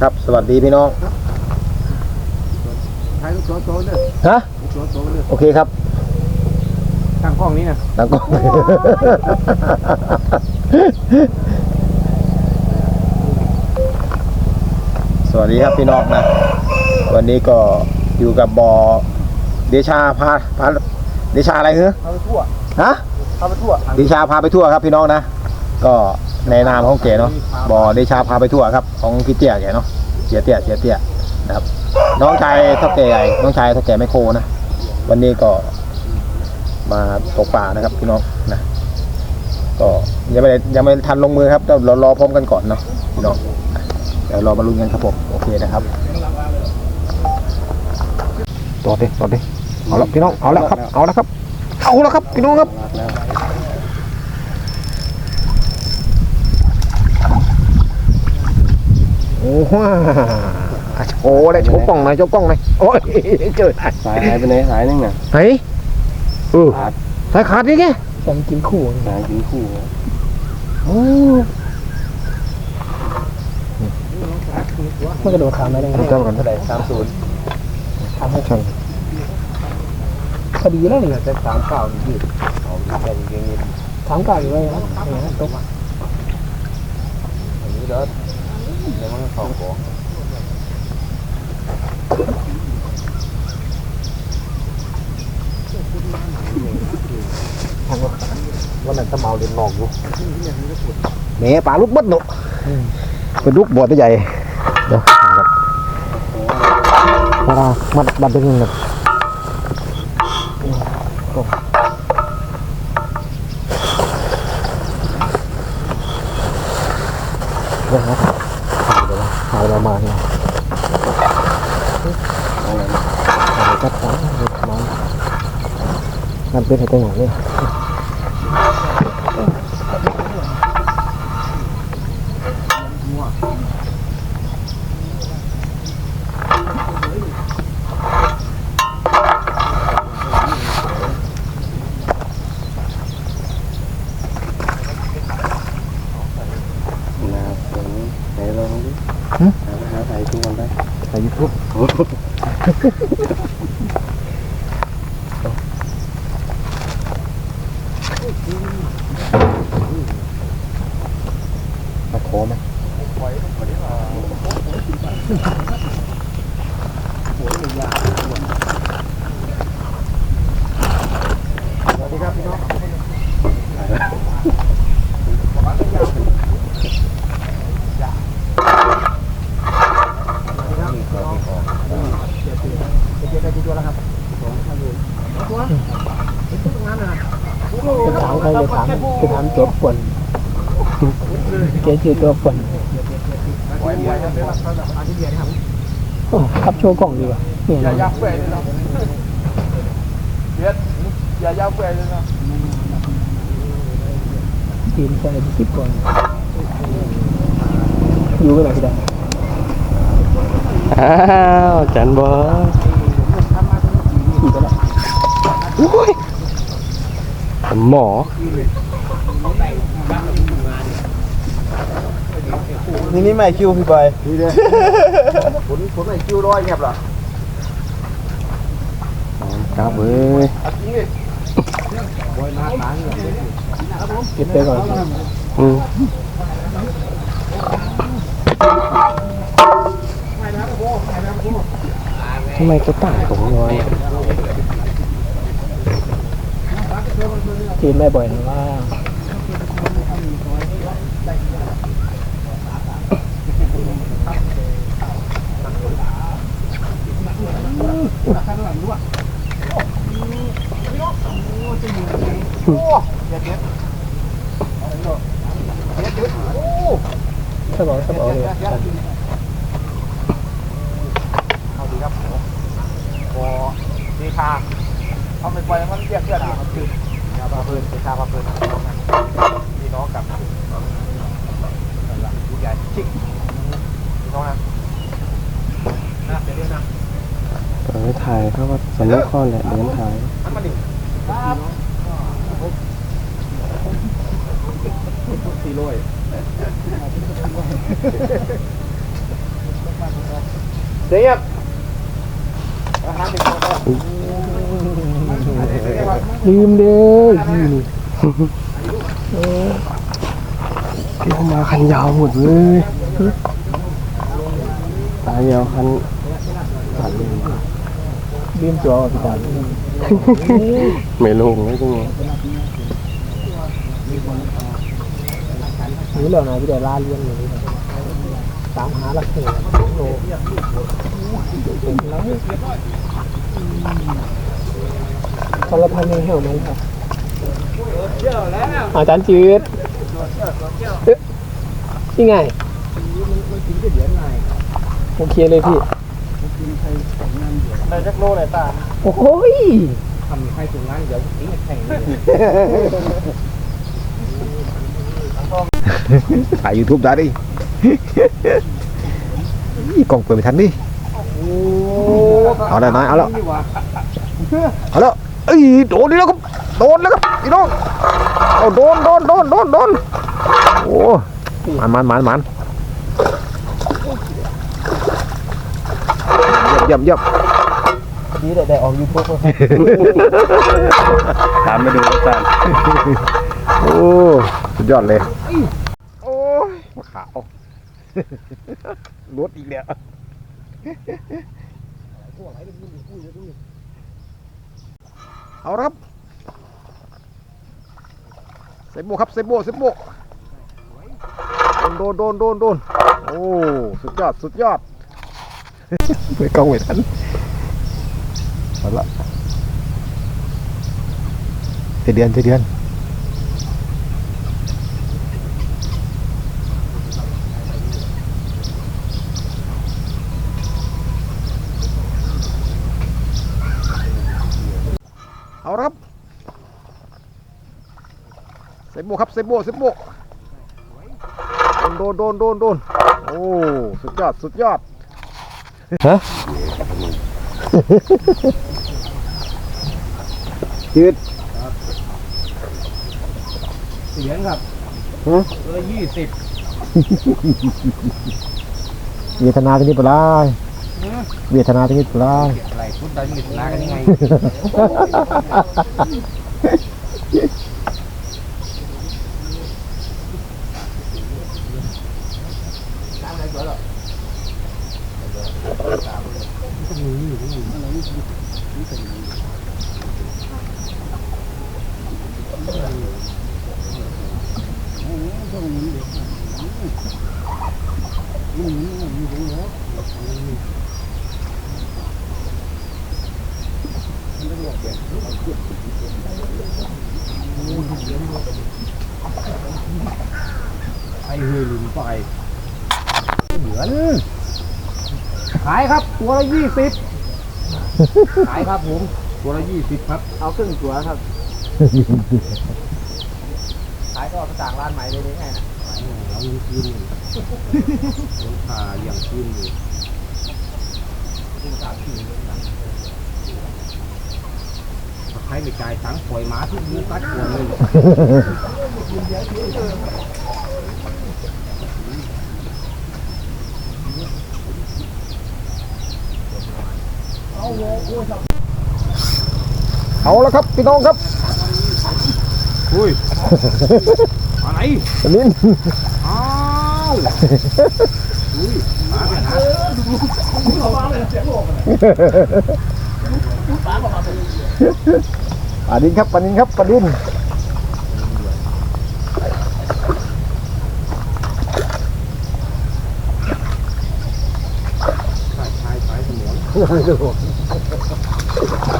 ครับ สวัสดีพี่น้องถ่ายรูปโซนเลยฮะโซนโซนเลยโอเคครับตั้งกล้องนี้นะตั้งกล้อง สวัสดีครับพี่น้องนะ วันนี้ก็อยู่กับบอเดชาพาพาเดชาอะไรเหรอพาไปทั่ว ฮะ พาไปทั่ว เดชาพาไปทั่วครับพี่น้องนะ ก็ในนามของเก๋เนาะบอเดชาพาไปทั่วครับ ของพี่เตี้ยแกเนาะเสียเตี้ยเสียเตี้ยนะครับ น้องชายเท่าแก่ใหญ่น้องชายเท่าแก่ไม่โคนะวันนี้ก็มาตกป่านะครับพี่น้องนะก็ยังไม่ได้ยังไม่ทันลงมือครับเรารอพร้อมกันก่อนเนาะพี่น้องอะเดี๋ยวรอมาลุ้นกันครับผมโอเคนะครับต่อดิต่อดิเอาละพี่น้องเอาละครับ เอาละครับ เอาละครับพี่น้องครับ โอ้โหโชว์เลยโชว์กล้องหน่อยโชว์กล้องหน่อยโอ้ยเจอสายหายไปไหนสายนึงน่ะไหนเออสายขาดนี่ไงผมกินคู่สายกินคู่โอ้มันกระโดดขามได้ไงก่อนเท่าไหร่สามศูนย์ทำให้ช่างพอดีแล้วเนี่ยจะสามเก้ายืดเอาแค่อย่างนี้สามเก้าอยู่เลยนะเนี่ยตกอันนี้เด้อ เดี๋ยวมันสองของวันนั้นจะเมาเรียนนอกอยู่แหม่ปลาลูกบดเนาะเป็นลูกบอดใหญ่ เดี๋ยวหาครับมาดามัดบัดเป็นยังไงเดี๋ยวนะถ่ายเดี๋ยวนะถ่ายประมาณนี้ถ่ายจัดการเด็กน้อง มันเป็นอะไรอย่างนี้นาผมไหนลองดิหาหาถ่ายทุกวันได้ ในยูทูบมาโคไหม จะถามใครจะถามจะถามตัวปนเจ๊ชื่อตัวปนขับโชว์กล่องดีกว่าเนี่ยอย่ายับเว้ยเลยนะเบียดอย่ายับเว้ยเลยนะทีมใส่สิบก่อนอยู่กันไหนพี่ดาอ้าวจันบอสขี่ไปแล้ว หมอนี่นี่ไม่คิวพี่บอยนี่เลยผลผลไอ้คิวร้อยเงียบหรอครับเว้ยเก็บไปก่อนอืมทำไมก็ต่างผมน้อย ทีมแม่บ่อยนะว่าสมองสมองเลยเอาดีครับพอดีคาเอาไปปล่อยมันเรียกเพื่อนอะ มันคือพาเพื่อนดีคาพาเพื่อนพี่น้องกับนั่นแหละผู้ใหญ่ชิคพี่น้องนะนะเดี๋ยวเรียกนะเออถ่ายเขาก็สำนักข้อแหละเดินถ่ายมันมาดิครับสี่ร้อยเสียบอาหารเด็กคน ลืมเด้อพี่นี่เออพี่เอามาคันยาวหมดเลยตายาวคันตัดเลยลืมตัวพี่ตาไม่ลงเลยจังไงนี่เหล่าไหนพี่เดี๋ยวลาเลี้ยงอยู่นี่ตามหาหลักฐานโลคนละพันยังเหี่ยวไหมครับอาจารย์จืดเอ๊ะนี่ไงโอเคเลยพี่ได้จักโลเลยตาโอ้โหยทำให้ถึงงานเดี๋ยวทิ้งแข่งเลยถ่ายยูทูบได้ดิอีกล่องเปิดไม่ทันดิ เอาได้ไหมเอาแล้ว เอาแล้ว เอ้ยโดนนี่แล้วครับโดนแล้วครับพี่น้องเอาโดนโดนโดนโดนโดนโอ้มันมันมันมันเยี่ยมเยี่ยมนี่ได้ได้ออกยูทูบถามมาดูอาจารย์โอ้สุดยอดเลย โอ้ยมะขาวรถอีกแล้ว เอาละครับเซโบครับเซโบเซโบโดนโดนโดนโดนโอ้สุดยอดสุดยอดไม่กล้องไม่ทันเอาละเจเดือนเจเดือน เอาละครับเซโบครับเซโบเซโบโดนโดนโดนโดนโอ้สุดยอดสุดยอดฮะจืดเสียงครับฮะตัวละยี่สิบเวทนาที่นี่ปลาย เวทนาที่ิดลาอะไรพูดได้มีสนากันยังไง ไอเฮลุนไปเหมือนขายครับ ตัวละยี่สิบขายครับผมตัวละยี่สิบครับ เอาครึ่งตัวครับ ขายก็เอาไปจากร้านใหม่เลยได้ไงนะเอาเงินคืนเลยราคาอย่างคืนเลยถ้า ใครไม่จ่ายตังค์ปล่อยหมาทุกมือตัดหัวเลยเอาละครับพี่น้องครับอุ้ยอะไรอันนี้อ้าวอุ้ยมาไปหา ปลาดินครับปลาดินครับปลาดินชายชายสายสมองเ